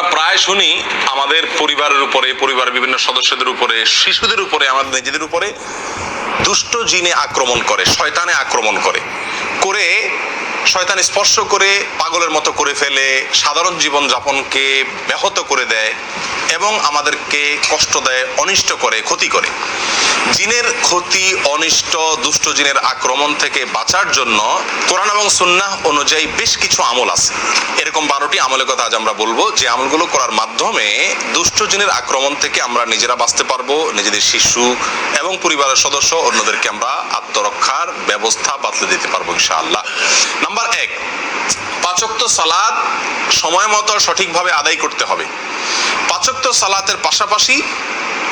আমরা প্রায় শুনি আমাদের পরিবারের উপরে পরিবার বিভিন্ন সদস্যদের উপরে, শিশুদের উপরে, আমাদের নিজেদের উপরে, দুষ্ট জিনে আক্রমণ করে, শয়তানে আক্রমণ করে করে শয়তান স্পর্শ করে পাগলের মতো করে ফেলে সাধারণ জীবন যাপনকে ব্যাহত করে দেয় এবং আমাদেরকে কষ্ট দেয়, অনিষ্ট করে, ক্ষতি করে। জিনের ক্ষতি, অনিষ্ট, দুষ্ট জিনের আক্রমণ থেকে বাঁচার জন্য কোরআন এবং সুন্নাহ অনুযায়ী বেশ কিছু আমল আছে। এরকম বারোটি আমলের কথা আজ আমরা বলব। যে আমলগুলো করার মাধ্যমে দুষ্ট জিনের আক্রমণ থেকে আমরা নিজেরা বাঁচতে পারব, নিজেদের শিশু এবং পরিবারের সদস্য অন্যদেরকে আমরা আত্মরক্ষার ব্যবস্থা বাতলে দিতে পারব, ইনশাআল্লাহ। নাম্বার এক, পাচক্ত সালাদ সময় মতো সঠিকভাবে আদায় করতে হবে। পাচক্ত সালাতের পাশাপাশি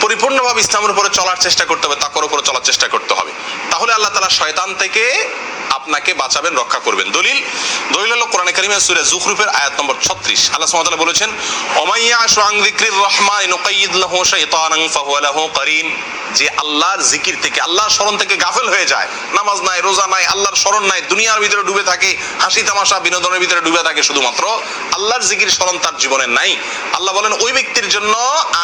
পরিপূর্ণভাবে ইসলামের উপরে চলার চেষ্টা করতে হবে তাকর উপরে চলার চেষ্টা করতে হবে। তাহলে আল্লাহ তালা শয়তান থেকে আপনাকে বাঁচাবেন, রক্ষা করবেন। দলিল দলিল হলো কোরআন কারিমের সূরা জুখরুফের আয়াত নম্বর 36 আল্লাহ সুবহানাহু বলেছেন ওমাইয়া শুআন যিকরির রহমান নুকাইয়িদ লাহু শাইতানান ফাহুয়া লাহু যে আল্লাহর জিকির থেকে, আল্লাহর স্মরণ থেকে গাফেল হয়ে যায়, নামাজ নাই, রোজা নাই, আল্লাহর স্মরণ নাই, দুনিয়ার ভিতরে ডুবে থাকে, হাসি তামাশা বিনোদনের ভিতরে ডুবে থাকে শুধুমাত্র, আল্লাহর জিকির স্মরণ তার জীবনে নাই। আল্লাহ বলেন, ওই ব্যক্তির জন্য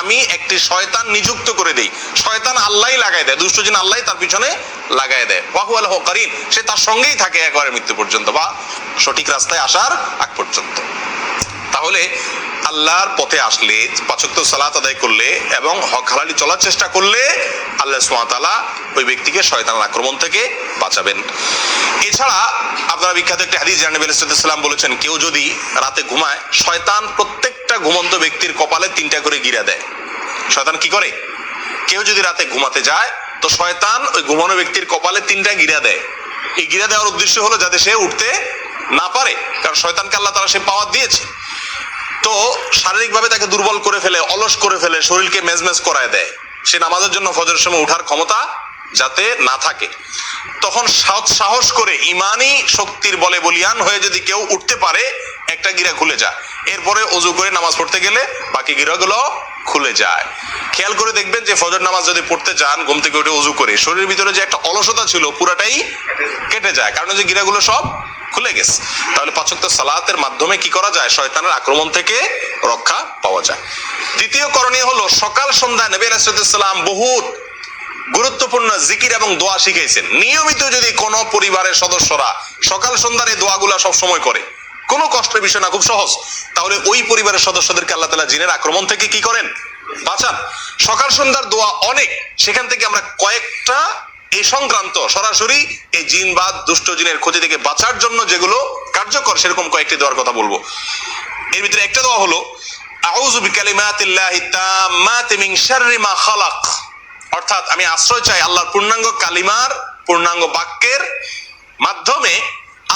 আমি একটি শয়তান নিযুক্ত করে দেই। শয়তান আল্লাহই লাগাই দেয়, দুষ্ট জিন আল্লাহ তার পিছনে লাগাই দেয়। ওয়াহু আল করিন সে তার সঙ্গেই থাকে। একবারে মৃত্যু পর্যন্ত বা সঠিক রাস্তায় আসার আগ পর্যন্ত। তাহলে আল্লাহর পথে আসলে, পাচক্ত সালাত আদায় করলে এবং হক হালালি চলার চেষ্টা করলে আল্লাহ সুমাতালা ওই ব্যক্তিকে শয়তানের আক্রমণ থেকে বাঁচাবেন। এছাড়া আপনারা বিখ্যাত একটি হাদিস জানেন সাল্লাম বলেছেন, কেউ যদি রাতে ঘুমায়, শয়তান প্রত্যেকটা ঘুমন্ত ব্যক্তির কপালে তিনটা করে গিরা দেয়। শয়তান কি করে? কেউ যদি রাতে ঘুমাতে যায়, তো শয়তান ওই ঘুমানো ব্যক্তির কপালে তিনটা গিরা দেয়। এই গিরা দেওয়ার উদ্দেশ্য হলো যাতে সে উঠতে না পারে, কারণ শয়তানকে আল্লাহ তারা সে পাওয়ার দিয়েছে। তো শারীরিকভাবে তাকে দুর্বল করে ফেলে, অলস করে ফেলে, শরীরকে মেজমেজ করায় দেয়। সে নামাজের জন্য ফজরের সময় উঠার ক্ষমতা যাতে না থাকে। তখন সাহস করে ইমানি শক্তির বলে বলিয়ান হয়ে যদি কেউ উঠতে পারে, একটা গিরা খুলে যায়। এরপরে অজু করে নামাজ পড়তে গেলে বাকি গিরাগুলো খুলে যায়। খেয়াল করে দেখবেন যে ফজর নামাজ যদি পড়তে যান, ঘুম থেকে উঠে অজু করে, শরীরের ভিতরে যে একটা অলসতা ছিল, পুরাটাই কেটে যায়। কারণ যে গিরাগুলো সব খুলে গেছে। তাহলে পাচক্ত সালাতের মাধ্যমে কি করা যায়? শয়তানের আক্রমণ থেকে রক্ষা পাওয়া যায়। দ্বিতীয় করণীয় হলো, সকাল সন্ধ্যা নবী রাসুলাম বহুত গুরুত্বপূর্ণ জিকির এবং দোয়া শিখেছেন নিয়মিত যদি কোনো পরিবারের সদস্যরা সকাল সন্ধ্যার এই দোয়াগুলা সব সময় করে কোনো কষ্টের বিষয় না, খুব সহজ। তাহলে ওই পরিবারের সদস্যদেরকে আল্লাহ তালা জিনের আক্রমণ থেকে কি করেন? বাঁচান। সকাল সন্ধ্যার দোয়া অনেক। সেখান থেকে আমরা কয়েকটা এই সংক্রান্ত, সরাসরি এই জিন বা দুষ্ট জিনের ক্ষতি থেকে বাঁচার জন্য যেগুলো কার্যকর, সেরকম কয়েকটি দেওয়ার কথা বলব। এর ভিতরে একটা দেওয়া হলো, আউযু বিকালিমাতিল্লাহি তাম্মাতি শাররি মা খালাক। অর্থাৎ আমি আশ্রয় চাই আল্লাহর পূর্ণাঙ্গ কালিমার, পূর্ণাঙ্গ বাক্যের মাধ্যমে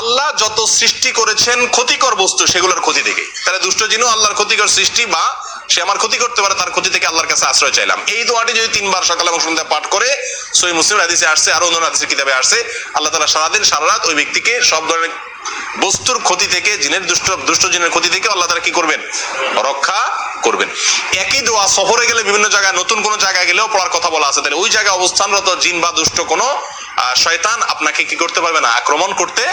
আল্লাহ যত সৃষ্টি করেছেন ক্ষতিকর বস্তু, সেগুলোর ক্ষতি থেকে তাহলে দুষ্ট জিনও আল্লাহর ক্ষতিকর সৃষ্টি বা সে আমার ক্ষতি করতে পারে, তার ক্ষতি থেকে আল্লাহর কাছে আশ্রয় চাইলাম। এই দোয়াটি যদি তিনবার সকাল এবং সন্ধ্যা পাঠ করে সই মুসলিম হাদিসে আসছে আরও অন্য হাদিসের কিতাবে আসছে, আল্লাহ তালা সারাদিন সারা রাত ওই ব্যক্তিকে সব ধরনের বস্তুর ক্ষতি থেকে, জিনের দুষ্ট দুষ্ট জিনের ক্ষতি থেকে আল্লাহ তারা কি করবেন? রক্ষা করবেন। একই দোয়া সফরে গেলে বিভিন্ন জায়গায়, নতুন কোনো জায়গায় গেলেও পড়ার কথা বলা আছে। তাহলে ওই জায়গায় অবস্থানরত জিন বা দুষ্ট কোনো শয়তান আপনাকে কি করতে পারবে না, আক্রমণ করতে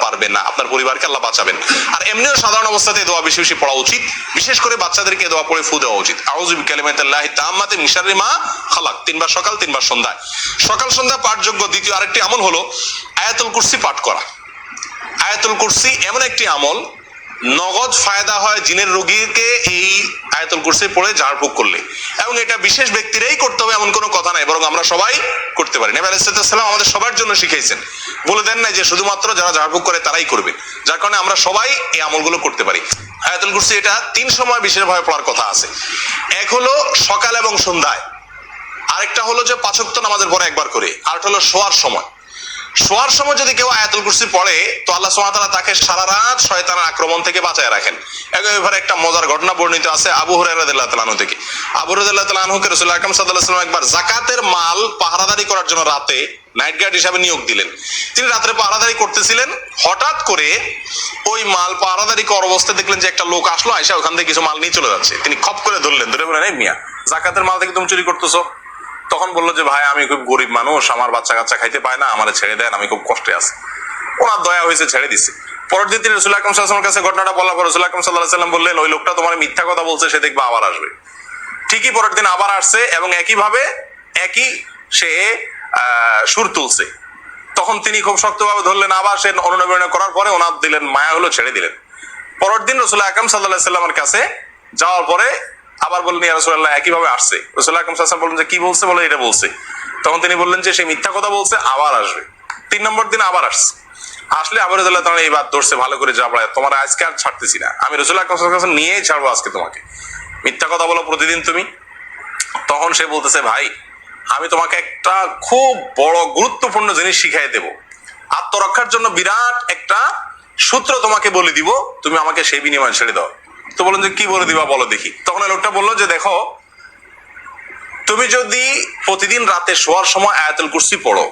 পারবে না। আপনার পরিবারকে আল্লাহ বাঁচাবেন। আর এমনিও সাধারণ অবস্থাতে দোয়া বেশি বেশি পড়া উচিত। বিশেষ করে বাচ্চাদেরকে দোয়া পড়ে ফু দেওয়া উচিত। আউযু বিকালিমাতিল্লাহি তাম্মাতি শাররি মা খালাক। তিনবার সকাল, তিনবার সন্ধ্যায়। সকাল, সন্ধ্যা পাঠযোগ্য। দ্বিতীয় আরেকটি আমল হলো আয়াতুল কুরসি পাঠ করা। আয়াতুল কুরসি এমন একটি আমল নগদ ফায়দা হয় জিনের রোগীকে এই আয়াতুল কুরসি পড়ে ঝাড়ফুঁক করলে। এবং এটা বিশেষ ব্যক্তিরাই করতে হবে এমন কোনো কথা নাই, বরং আমরা সবাই করতে পারি। নেবে আলাইসালাম আমাদের সবার জন্য শিখাইছেন বলে দেন নাই যে শুধুমাত্র যারা ঝাড়ফুঁক করে তারাই করবে। যার কারণে আমরা সবাই এই আমলগুলো করতে পারি। আয়াতুল কুরসি এটা তিন সময় বিশেষভাবে পড়ার কথা আছে। এক হলো সকাল এবং সন্ধ্যায়। আরেকটা হলো যে পাঁচক্ত নামাজের পরে একবার করে। আরেকটা হলো শোয়ার সময়। শোয়ার সময় যদি কেউ আয়াতুল কুরসি পড়ে, তো আল্লাহ সুবহানাহু তাকে সারা রাত শয়তানের আক্রমণ থেকে বাঁচায় রাখেন। এবারে একটা মজার ঘটনা বর্ণিত আছে আবু হুরায়রা রাদিয়াল্লাহু তাআলা থেকে। আবু হুরায়রা রাদিয়াল্লাহু তাআলা আনহুকে রাসূলুল্লাহ আকরাম সাল্লাল্লাহু আলাইহি একবার যাকাতের মাল পাহারাদারি করার জন্য রাতে নাইট গার্ড হিসাবে নিয়োগ দিলেন। তিনি রাত্রে পাহারাদারি করতেছিলেন, হঠাৎ করে ওই মাল পাহারাদারি করার অবস্থায় দেখলেন যে একটা লোক আসলো আয়সা ওখান থেকে কিছু মাল নিয়ে চলে যাচ্ছে। তিনি খপ করে ধরলেন, ধরে বলেন, এই মিয়া জাকাতের মাল থেকে তুমি চুরি করতেছো? তখন বলল যে, ভাই, আমি খুব গরিব মানুষ, আমার বাচ্চা কাচ্চা খাইতে পায় না, আমার ছেড়ে দেন, আমি খুব কষ্টে আছি। ওনার দয়া হয়েছে ছেড়ে দিছে। পরের দিন তিনি রসুল আকরম সাল্লামের কাছে ঘটনাটা বলার পর রসুল আকরম সাল্লাহ সাল্লাম বললেন, ওই লোকটা তোমার মিথ্যা কথা বলছে, সে দেখবে আবার আসবে। ঠিকই পরের দিন আবার আসছে এবং একইভাবে একই সে সুর তুলছে। তখন তিনি খুব শক্তভাবে ধরলেন, আবার সে অনুনবীন করার পরে ওনার দিলেন, মায়া হলো ছেড়ে দিলেন। পরের দিন রসুল আকরম সাল্লাহ সাল্লামের কাছে যাওয়ার পরে আবার বললেন রসুল্লাহ একইভাবে আসছে। রসুল বললেন যে, কি বলছে? বলে, এটা বলছে। তখন তিনি বললেন যে, সে মিথ্যা কথা বলছে, আবার আসবে। তিন নম্বর দিন আবার আসছে। আসলে আবার রসুল্লাহ তাহলে এই বাদ ধরছে, ভালো করে যা পড়ায় তোমার আজকে আর ছাড়তেছি না। আমি রসুল আকরম সাল্লামের নিয়েই ছাড়বো আজকে তোমাকে। মিথ্যা কথা বলো প্রতিদিন তুমি। তখন সে বলতেছে, ভাই, আমি তোমাকে একটা খুব বড় গুরুত্বপূর্ণ জিনিস শিখাই দেব। আত্মরক্ষার জন্য বিরাট একটা সূত্র তোমাকে বলে দিব, তুমি আমাকে সেই বিনিময়ে ছেড়ে দাও। তো বললেন যে, কি বলে দিবা বলো দেখি। তখন লোকটা বলল যে, দেখো, তুমি যদি প্রতিদিন রাতে শোয়ার সময় আয়াতুল কুরসি পড়ো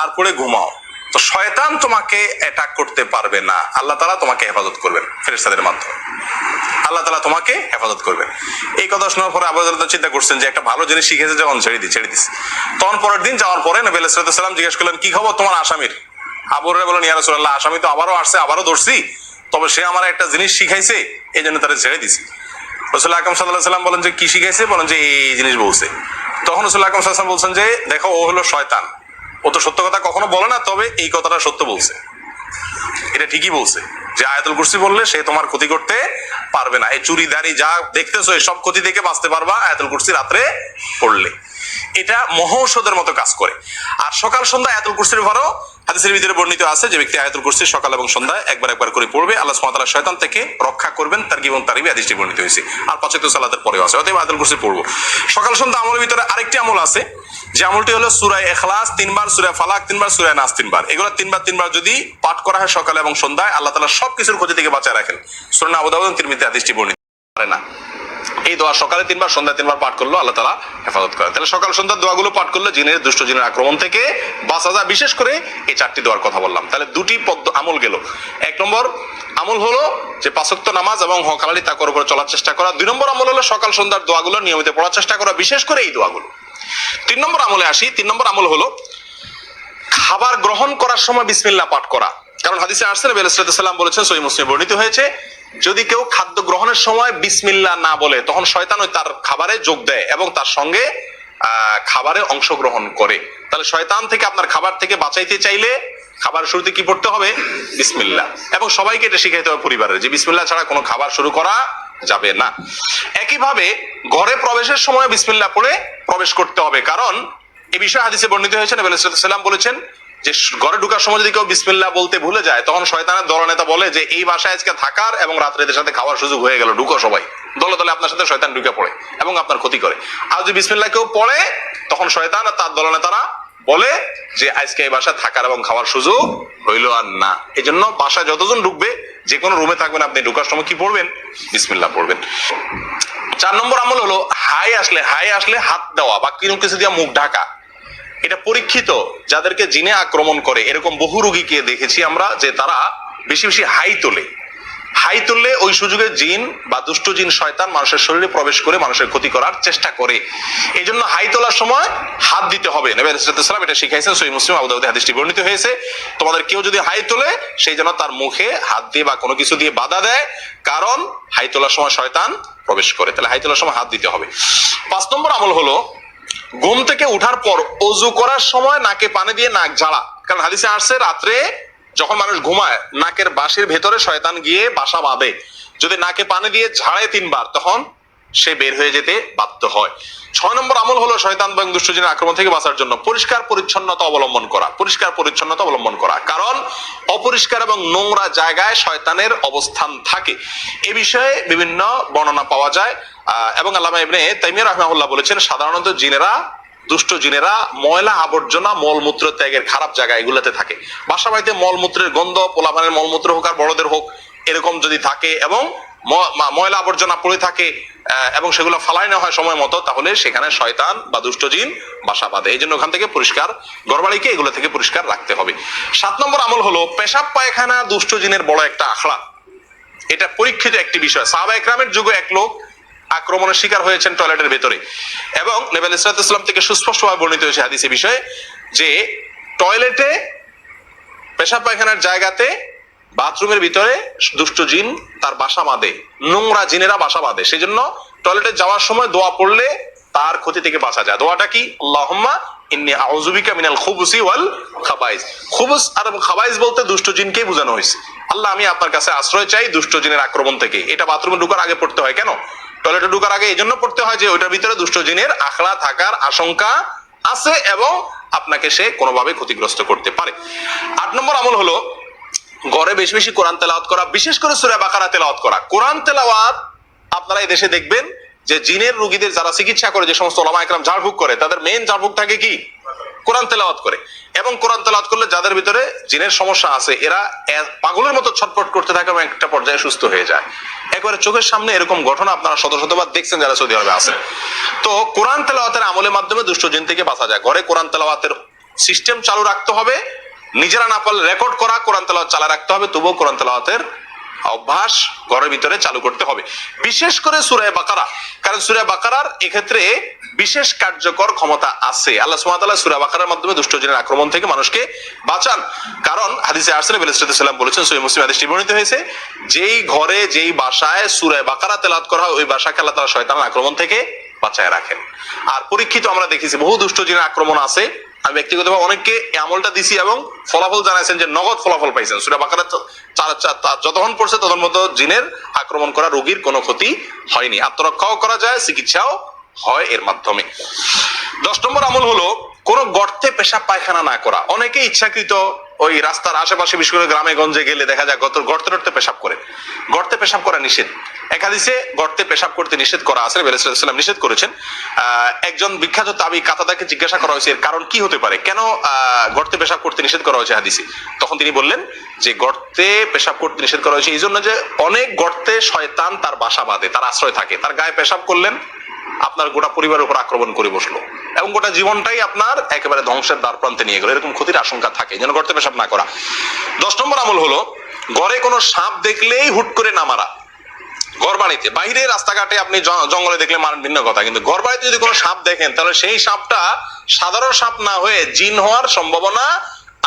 আর পড়ে ঘুমাও, তো শয়তান তোমাকে অ্যাটাক করতে পারবে না। আল্লাহ তালা তোমাকে হেফাজত করবেন ফেরেস্তাদের মাধ্যমে। আল্লাহ তালা তোমাকে হেফাজত করবেন। এই কথা শোনার পরে আবু চিন্তা করছেন যে, একটা ভালো জিনিস শিখেছে যখন ছেড়ে দিই ছেড়ে দিস তখন পরের দিন যাওয়ার পরে নবী সাল্লাম জিজ্ঞেস করলেন, কি খবর তোমার আসামির? আবু হুরায়রা বলেন ইয়া রাসূলুল্লাহ, আসামি তো আবারও আসছে, আবারও ধরছি। তবে সে আমার একটা জিনিস শিখাইছে, এই জন্য তারা ছেড়ে দিছি। রসুল আকরম সাল্লাহ সাল্লাম বলেন যে, কি শিখাইছে? বলেন যে, এই জিনিস বলছে। তখন রসুল আকরম সাল্লাম বলছেন যে, দেখো, ও হলো শয়তান। ও তো সত্য কথা কখনো বলে না, তবে এই কথাটা সত্য বলছে। এটা ঠিকই বলছে। যে আয়াতুল কুরসি বললে সে তোমার ক্ষতি করতে পারবে না। এই চুরি, দাড়ি যা দেখতেছো, এই সব ক্ষতি থেকে বাঁচতে পারবা আয়াতুল কুরসি রাত্রে পড়লে। এটা মহৌষধের মতো কাজ করে। আর সকাল সন্ধ্যা আয়াতুল কুরসির ভরও হাদিসের ভিতরে বর্ণিত আছে যে ব্যক্তি আয়াতুল কুরসি সকাল এবং সন্ধ্যায় একবার একবার করে পড়বে, আল্লাহ সুবহানাহু শয়তান থেকে রক্ষা করবেন তার জীবন তারিবি হাদিসটি বর্ণিত হয়েছে। আর পাঁচে তো সালাতের পরেও আছে, অতএব আয়াতুল কুরসি পড়ব। সকাল সন্ধ্যা আমলের ভিতরে আরেকটি আমল আছে, যে আমলটি হলো সূরায়ে ইখলাস, তিনবার সূরা ফালাক, তিনবার সূরা নাস তিনবার। এগুলো তিনবার তিনবার যদি পাঠ করা হয় সকালে এবং সন্ধ্যায়, আল্লাহ তাআলা সব কিছুর ক্ষতি থেকে বাঁচায় রাখেন। সূরা আবু দাউদ তিরমিজি হাদিসটি বর্ণিত পারে না। এই দোয়া সকালে তিনবার, সন্ধ্যায় তিনবার পাঠ করল আল্লাহ তালা হেফাজত করেন। তাহলে সকাল, সন্ধ্যার দোয়াগুলো পাঠ করলে জিনের দুষ্ট জিনের আক্রমণ থেকে বাঁচা যায়। বিশেষ করে এই চারটি দোয়ার কথা বললাম। তাহলে দুটি পদ্ম আমল গেল। এক নম্বর আমল হলো যে পাঁচক্ত নামাজ এবং হকালালি তাকর উপরে চলার চেষ্টা করা। দুই নম্বর আমল হলো সকাল, সন্ধ্যার দোয়াগুলো নিয়মিত পড়ার চেষ্টা করা, বিশেষ করে এই দোয়াগুলো। তিন নম্বর আমলে আসি। তিন নম্বর আমল হলো খাবার গ্রহণ করার সময় বিসমিল্লা পাঠ করা। কারণ হাদিসে আসছে, নবী বলেছেন সহি মুসলিম বর্ণিত হয়েছে যদি কেউ খাদ্য গ্রহণের সময় বিসমিল্লা না বলে, তখন শয়তান ওই তার খাবারে যোগ দেয় এবং তার সঙ্গে খাবারে অংশগ্রহণ করে। তাহলে শয়তান থেকে আপনার খাবার থেকে বাঁচাইতে চাইলে খাবার শুরুতে কি পড়তে হবে? বিসমিল্লা। এবং সবাইকে এটা শিখাইতে হবে পরিবারের, যে বিসমিল্লা ছাড়া কোনো খাবার শুরু করা যাবে না। একইভাবে ঘরে প্রবেশের সময় বিসমিল্লা পড়ে প্রবেশ করতে হবে, কারণ এ বিষয়ে হাদিসে বর্ণিত হয়েছে, নবী সাল্লাম বলেছেন যে ঘরে ঢুকার সময় যদি কেউ বিসমিল্লাহ বলতে ভুলে যায়, তখন শয়তানের দলনেতা বলে যে, এই বাসায় আজকে থাকার এবং রাত্রে এদের সাথে খাওয়ার সুযোগ হয়ে গেল, ঢুকো সবাই। দলে দলে আপনার সাথে শয়তান ঢুকে পড়ে এবং আপনার ক্ষতি করে। আর যদি বিসমিল্লাহ কেউ পড়ে, তখন শয়তান আর তার দলনেতারা বলে যে, আজকে এই বাসায় থাকার এবং খাওয়ার সুযোগ হইল আর না। এই জন্য বাসায় যতজন ঢুকবে, যে কোনো রুমে থাকবেন আপনি। ঢুকার সময় কি পড়বেন? বিসমিল্লাহ পড়বেন। চার নম্বর আমল হলো হাই আসলে হাই আসলে হাত দেওয়া বা কিছু দিয়ে মুখ ঢাকা। এটা পরীক্ষিত, যাদেরকে জিনে আক্রমণ করে, এরকম বহু রোগীকে দেখেছি আমরা যে তারা বেশি বেশি হাই তোলে। হাই তুললে ওই সুযোগে জিন বা দুষ্ট জিন শয়তান মানুষের শরীরে প্রবেশ করে মানুষের ক্ষতি করার চেষ্টা করে। এই জন্য হাই তোলার সময় হাত দিতে হবে। নবী সালাম এটা শিখাইছেন সই মুসলিম আবুদাউদ্দি হাদিসটি বর্ণিত হয়েছে। তোমাদের কেউ যদি হাই তোলে সেই জন্য তার মুখে হাত দিয়ে বা কোনো কিছু দিয়ে বাধা দেয়, কারণ হাই তোলার সময় শয়তান প্রবেশ করে। তাহলে হাই তোলার সময় হাত দিতে হবে। পাঁচ নম্বর আমল হলো ঘুম থেকে উঠার পর অজু করার সময় নাকে পানি দিয়ে নাক ঝাড়া। কারণ হাদিসে আসছে, রাত্রে যখন মানুষ ঘুমায়, নাকের বাঁশির ভেতরে শয়তান গিয়ে বাসা বাঁধে। যদি নাকে পানি দিয়ে ঝাড়ে তিনবার, তখন সে বের হয়ে যেতে বাধ্য হয়। ছয় নম্বর আমল হলো শয়তান এবং দুষ্টজনের আক্রমণ থেকে বাঁচার জন্য পরিষ্কার পরিচ্ছন্নতা অবলম্বন করা, পরিষ্কার পরিচ্ছন্নতা অবলম্বন করা। কারণ অপরিষ্কার এবং নোংরা জায়গায় শয়তানের অবস্থান থাকে। এ বিষয়ে বিভিন্ন বর্ণনা পাওয়া যায়। এবং আল্লামা ইবনে তাইমিয়া রহমাহুল্লাহ বলেছেন, সাধারণত জিনেরা, দুষ্ট জিনেরা ময়লা আবর্জনা মলমূত্র ত্যাগের খারাপ জায়গা এগুলোতে থাকে। বাসা বাড়িতে মলমূত্রের গন্ধ, পোলাপানের মলমূত্র হোক আর বড়দের হোক, এরকম যদি থাকে এবং ময়লা আবর্জনা পড়ে থাকে এবং সেগুলো ফালাই না হয় সময় মতো, তাহলে সেখানে শয়তান বা দুষ্ট জিন বাসা বাঁধে। এই জন্য ওখান থেকে পরিষ্কার ঘরবাড়িকে এগুলো থেকে পরিষ্কার রাখতে হবে। সাত নম্বর আমল হলো, পেশাব পায়খানা দুষ্ট জিনের বড় একটা আখড়া। এটা পরীক্ষিত একটি বিষয়। সাহাবা একরামের যুগে এক লোক আক্রমণের শিকার হয়েছেন টয়লেটের ভেতরে। এবং নেবেল ইসরাত ইসলাম থেকে সুস্পষ্টভাবে বর্ণিত হয়েছে হাদিসে বিষয়ে যে টয়লেটে পেশাব পায়খানার জায়গাতে বাথরুমের ভিতরে দুষ্ট জিন তার বাসা বাঁধে, নোংরা জিনেরা বাসা বাঁধে। সেই জন্য টয়লেটে যাওয়ার সময় দোয়া পড়লে তার ক্ষতি থেকে বাঁচা যায়। দোয়াটা কি? আল্লাহুম্মা ইন্নি আউযুবিকা মিনাল খুবুসি ওয়াল খাবাইস। খুবুস আর খাবাইস বলতে দুষ্ট জিনকেই বোঝানো হয়েছে। আল্লাহ, আমি আপনার কাছে আশ্রয় চাই দুষ্ট জিনের আক্রমণ থেকে। এটা বাথরুমে ঢুকার আগে পড়তে হয়। কেন? টয়লেটে ঢুকার আগে এই জন্য পড়তে হয় যে ওইটার ভিতরে দুষ্ট জিনের আখড়া থাকার আশঙ্কা আছে এবং আপনাকে সে কোনোভাবে ক্ষতিগ্রস্ত করতে পারে। আট নম্বর আমল হলো ঘরে বেশি বেশি কোরআন তেলাওয়াত করা, বিশেষ করে সুরে বাকারা তেলাওয়াত করা। কোরআন তেলাওয়াত আপনারা এই দেশে দেখবেন যে জিনের রুগীদের যারা চিকিৎসা করে, যে সমস্ত ওলামা একরাম ঝাড়ফুঁক করে, তাদের মেন ঝাড়ফুঁক থাকে কি? কোরআন তেলাওয়াত করে। এবং কোরআন তেলাওয়াত করলে যাদের ভিতরে জিনের সমস্যা আছে, এরা পাগলের মতো ছটফট করতে থাকে এবং একটা পর্যায়ে সুস্থ হয়ে যায়। একবারে চোখের সামনে এরকম ঘটনা আপনারা শত শতবার দেখছেন যারা সৌদি আরবে আছেন। তো কোরআন তেলাওয়াতের আমলের মাধ্যমে দুষ্ট জিন থেকে বাঁচা যায়। ঘরে কোরআন তেলাওয়াতের সিস্টেম চালু রাখতে হবে। নিজেরা না পারলে রেকর্ড করা কোরআন তেলাওয়াত চালা রাখতে হবে, তবুও কোরআন তেলাওয়াতের অভ্যাস ঘরের ভিতরে চালু করতে হবে। বিশেষ করে সুরায় বাকারা। কারণ সুরায় বাকারার এক্ষেত্রে বিশেষ কার্যকর ক্ষমতা আছে। আল্লাহ সুবহানাহু সুরা বাকারার মাধ্যমে দুষ্টজনের আক্রমণ থেকে মানুষকে বাঁচান। কারণ হাদিসে আরসালাম আলাইহিস বলেছেন, সহিহ মুসলিম হাদিসটি বর্ণিত হয়েছে, যেই ঘরে, যেই বাসায় সুরায় বাকারা তেলাত করা হয়, ওই বাসাকে আল্লাহ তাআলা শয়তানের আক্রমণ থেকে বাঁচায় রাখেন। আর পরীক্ষিত আমরা দেখেছি, বহু দুষ্টজনের আক্রমণ আছে আমি ব্যক্তিগতভাবে অনেককে আমলটা দিছি এবং ফলাফল জানাইছেন যে নগদ ফলাফল পাইছেন। সুরা বাকারা যতক্ষণ পড়ছে তখন মতো জিনের আক্রমণ করা রোগীর কোনো ক্ষতি হয়নি। আত্মরক্ষাও করা যায়, চিকিৎসাও হয় এর মাধ্যমে। দশ নম্বর আমল হলো কোনো গর্তে পেশাব পায়খানা না করা। অনেকে ইচ্ছাকৃত ওই রাস্তার আশেপাশে, বিশেষ করে গ্রামে গঞ্জে গেলে দেখা যায় গত গর্তে টর্তে পেশাব করে। গর্তে পেশাব করা নিষেধ। একাদিসে গর্তে পেশাব করতে নিষেধ করা আছে বেরেসাল্লাম নিষেধ করেছেন। একজন বিখ্যাত তাবি কাতাদাকে জিজ্ঞাসা করা হয়েছে, এর কারণ কি হতে পারে? কেন গর্তে পেশাব করতে নিষেধ করা হয়েছে হাদিসে? তখন তিনি বললেন যে, গর্তে পেশাব করতে নিষেধ করা হয়েছে। এই জন্য যে অনেক গর্তে শয়তান তার বাসা বাঁধে, তার আশ্রয় থাকে। তার গায়ে পেশাব করলেন আপনার গোটা পরিবারের উপর আক্রমণ করে বসল। এবং গোটা জীবনটাই আপনার একেবারে ধ্বংসের দ্বার প্রান্তে নিয়ে গেল। এরকম ক্ষতির আশঙ্কা থাকে, যেন গর্তে পেশাব না করা। দশ নম্বর আমল হলো ঘরে কোনো সাপ দেখলেই হুট করে না মারা। ঘর বাড়িতে, বাইরে রাস্তাঘাটে আপনি জঙ্গলে দেখলে মারেন ভিন্ন কথা, কিন্তু ঘর বাড়িতে যদি কোনো সাপ দেখেন, তাহলে সেই সাপটা সাধারণ সাপ না হয়ে জিন হওয়ার সম্ভাবনা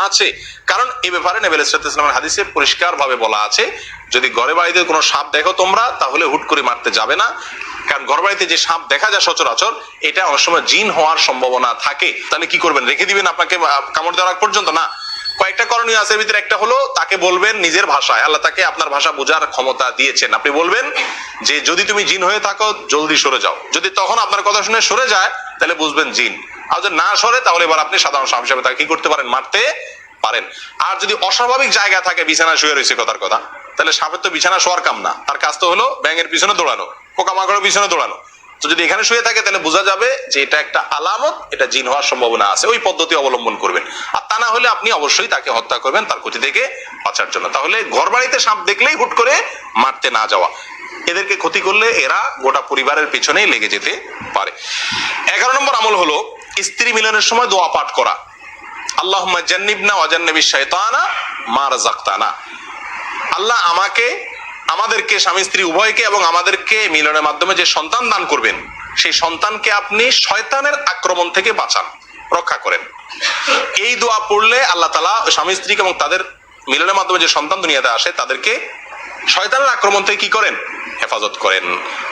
আছে। কারণ এই ব্যাপারে নেবেল ইসলামের হাদিসে পরিষ্কার ভাবে বলা আছে, যদি ঘরে বাড়িতে কোনো সাপ দেখো তোমরা, তাহলে হুট করে মারতে যাবে না। কারণ ঘর বাড়িতে যে সাপ দেখা যায় সচরাচর, এটা অনেক সময় জিন হওয়ার সম্ভাবনা থাকে। তাহলে কি করবেন? রেখে দিবেন আপনাকে কামড় দেওয়ার পর্যন্ত? না। কয়েকটা করণীয় আছে ভিতরে। একটা হলো, তাকে বলবেন নিজের ভাষায়। আল্লাহ তাকে আপনার ভাষা বোঝার ক্ষমতা দিয়েছেন। আপনি বলবেন যে, যদি তুমি জিন হয়ে থাকো, জলদি সরে যাও। যদি তখন আপনার কথা শুনে সরে যায়, তাহলে বুঝবেন জিন। আর যদি না সরে, তাহলে এবার আপনি সাধারণ সাপ হিসাবে তাকে কি করতে পারেন? মারতে পারেন। আর যদি অস্বাভাবিক জায়গা থাকে বিছানা শুয়ে রয়েছে কথার কথা, তাহলে সাপের তো বিছানা শোয়ার কাম না। তার কাজ তো হলো ব্যাঙের পিছনে দৌড়ানো। পোকামাকড়ের পিছনে দৌড়ানো। তো যদি এখানে শুয়ে থাকে, তাহলে বোঝা যাবে যে এটা একটা আলামত, এটা জিন হওয়ার সম্ভাবনা আছে। ওই পদ্ধতি অবলম্বন করবেন। আর তা না হলে আপনি অবশ্যই তাকে হত্যা করবেন, তার ক্ষতি থেকে বাঁচার জন্য। তাহলে ঘর বাড়িতে সাপ দেখলেই হুট করে মারতে না যাওয়া। এদেরকে ক্ষতি করলে এরা গোটা পরিবারের পিছনেই লেগে যেতে পারে। এগারো নম্বর আমল হলো স্ত্রী মিলনের সময় দোয়া পাঠ করা। আল্লাহ জান্নিবনা ওয়াজান্নবী শয়তানা মা রাযাকতানা। আল্লাহ আমাকে আমাদেরকে স্বামী স্ত্রী উভয়কে এবং আমাদেরকে মিলনের মাধ্যমে যে সন্তান দান করবেন, সেই সন্তানকে আপনি শয়তানের আক্রমণ থেকে বাঁচান, রক্ষা করেন। এই দোয়া পড়লে আল্লাহ তালা স্বামী স্ত্রীকে এবং তাদের মিলনের মাধ্যমে যে সন্তান দুনিয়াতে আসে, তাদেরকে শয়তানের আক্রমণ থেকে কি করেন? হেফাজত করেন।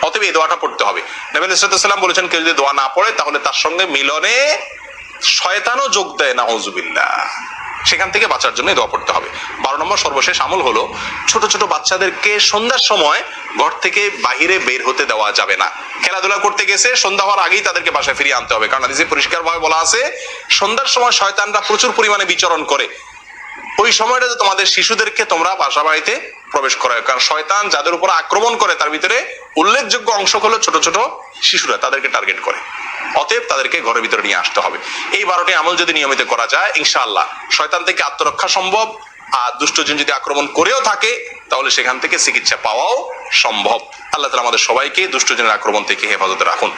অতএব এই দোয়াটা পড়তে হবে। নবীন ইসলাম বলেছেন, কেউ যদি দোয়া না পড়ে, তাহলে তার সঙ্গে মিলনে শয়তানও যোগ দেয় না হজুবিল্লাহ সেখান থেকে বাঁচার জন্য দোয়া পড়তে হবে। বারো নম্বর সর্বশেষ আমল হলো, ছোট ছোট বাচ্চাদেরকে সন্ধ্যার সময় ঘর থেকে বাহিরে বের হতে দেওয়া যাবে না। খেলাধুলা করতে গেছে, সন্ধ্যা হওয়ার আগেই তাদেরকে বাসায় ফিরিয়ে আনতে হবে। কারণ হাদিসে পরিষ্কারভাবে বলা আছে, সন্ধ্যার সময় শয়তানরা প্রচুর পরিমাণে বিচরণ করে। ওই সময়টাতে তোমাদের শিশুদেরকে তোমরা বাসা বাড়িতে প্রবেশ করায়। কারণ শয়তান যাদের উপর আক্রমণ করে, তার ভিতরে উল্লেখযোগ্য অংশ হলো ছোট ছোট শিশুরা, তাদেরকে টার্গেট করে। অতএব তাদেরকে ঘরের ভিতরে নিয়ে আসতে হবে। এই বারোটি আমল যদি নিয়মিত করা যায়, ইনশাআল্লাহ শয়তান থেকে আত্মরক্ষা সম্ভব। আর দুষ্টজন যদি আক্রমণ করেও থাকে, তাহলে সেখান থেকে চিকিৎসা পাওয়াও সম্ভব। আল্লাহ তালা আমাদের সবাইকে দুষ্টজনের আক্রমণ থেকে হেফাজতে রাখুন।